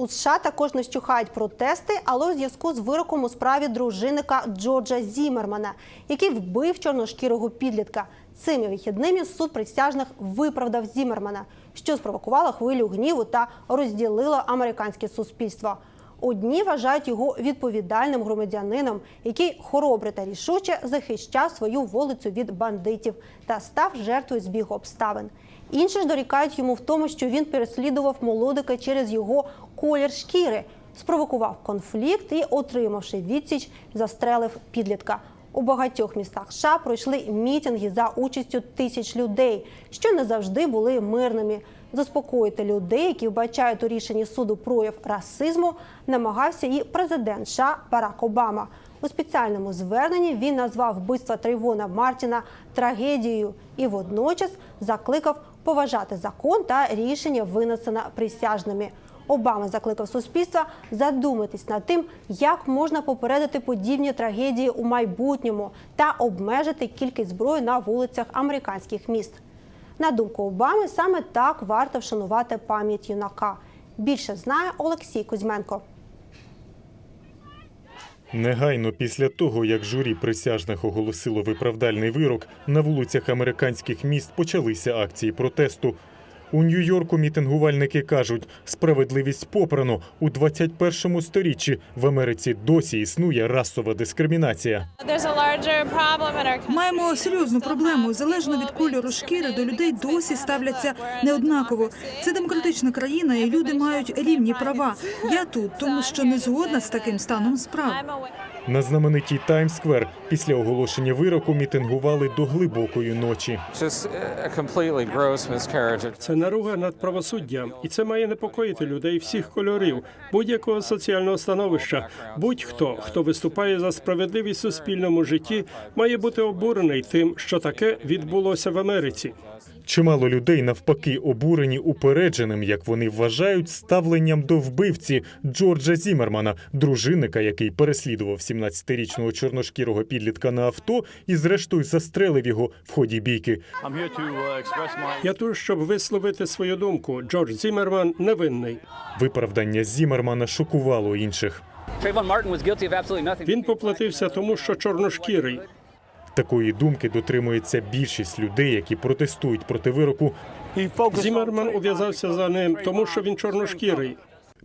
У США також не вщухають протести, але у зв'язку з вироком у справі дружинника Джорджа Зімермана, який вбив чорношкірого підлітка. Цими вихідними суд присяжних виправдав Зімермана, що спровокувало хвилю гніву та розділило американське суспільство. Одні вважають його відповідальним громадянином, який хоробре та рішуче захищав свою вулицю від бандитів та став жертвою збігу обставин. Інші ж дорікають йому в тому, що він переслідував молодика через його колір шкіри, спровокував конфлікт і, отримавши відсіч, застрелив підлітка. У багатьох містах США пройшли мітинги за участю тисяч людей, що не завжди були мирними. Заспокоїти людей, які вбачають у рішенні суду прояв расизму, намагався і президент США Барак Обама. У спеціальному зверненні він назвав вбивство Трейвона Мартіна трагедією і водночас закликав поважати закон та рішення, винесене присяжними. Обама закликав суспільство задуматись над тим, як можна попередити подібні трагедії у майбутньому та обмежити кількість зброї на вулицях американських міст. На думку Обами, саме так варто вшанувати пам'ять юнака. Більше знає Олексій Кузьменко. Негайно після того, як журі присяжних оголосило виправдальний вирок, на вулицях американських міст почалися акції протесту. У Нью-Йорку мітингувальники кажуть, справедливість попрано у 21 сторіччі в Америці досі існує расова дискримінація. Маємо серйозну проблему. Залежно від кольору шкіри до людей досі ставляться неоднаково. Це демократична країна, і люди мають рівні права. Я тут, тому що не згодна з таким станом справ. На знаменитій Таймс-сквер після оголошення вироку мітингували до глибокої ночі. miscarriage. Це наруга над правосуддям, і це має непокоїти людей всіх кольорів, будь-якого соціального становища. Будь-хто, хто виступає за справедливість у суспільному житті, має бути обурений тим, що таке відбулося в Америці. Чимало людей навпаки обурені упередженим, як вони вважають, ставленням до вбивці Джорджа Зімермана, дружинника, який переслідував 17-річного чорношкірого підлітка на авто і, зрештою, застрелив його в ході бійки. Uh, Я тут, щоб висловити свою думку. Джордж Зімерман невинний. Виправдання Зімермана шокувало інших. Він поплатився тому, що чорношкірий. Такої думки дотримується більшість людей, які протестують проти вироку. Зімерман ув'язався за ним, тому що він чорношкірий.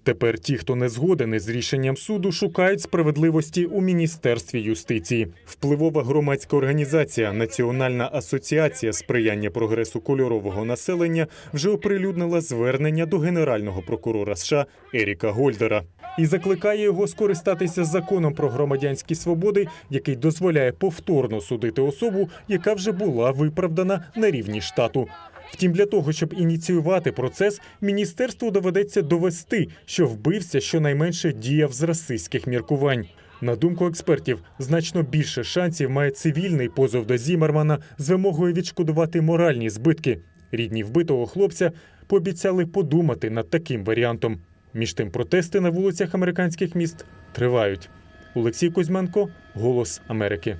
Тепер ті, хто не згоден із рішенням суду, шукають справедливості у міністерстві юстиції. Впливова громадська організація Національна асоціація сприяння прогресу кольорового населення вже оприлюднила звернення до генерального прокурора США Еріка Гольдера і закликає його скористатися законом про громадянські свободи, який дозволяє повторно судити особу, яка вже була виправдана на рівні штату. Втім, для того, щоб ініціювати процес, міністерству доведеться довести, що вбивця щонайменше діяв з расистських міркувань. На думку експертів, значно більше шансів має цивільний позов до Зімермана з вимогою відшкодувати моральні збитки. Рідні вбитого хлопця пообіцяли подумати над таким варіантом. Між тим, протести на вулицях американських міст тривають. Олексій Кузьменко, Голос Америки.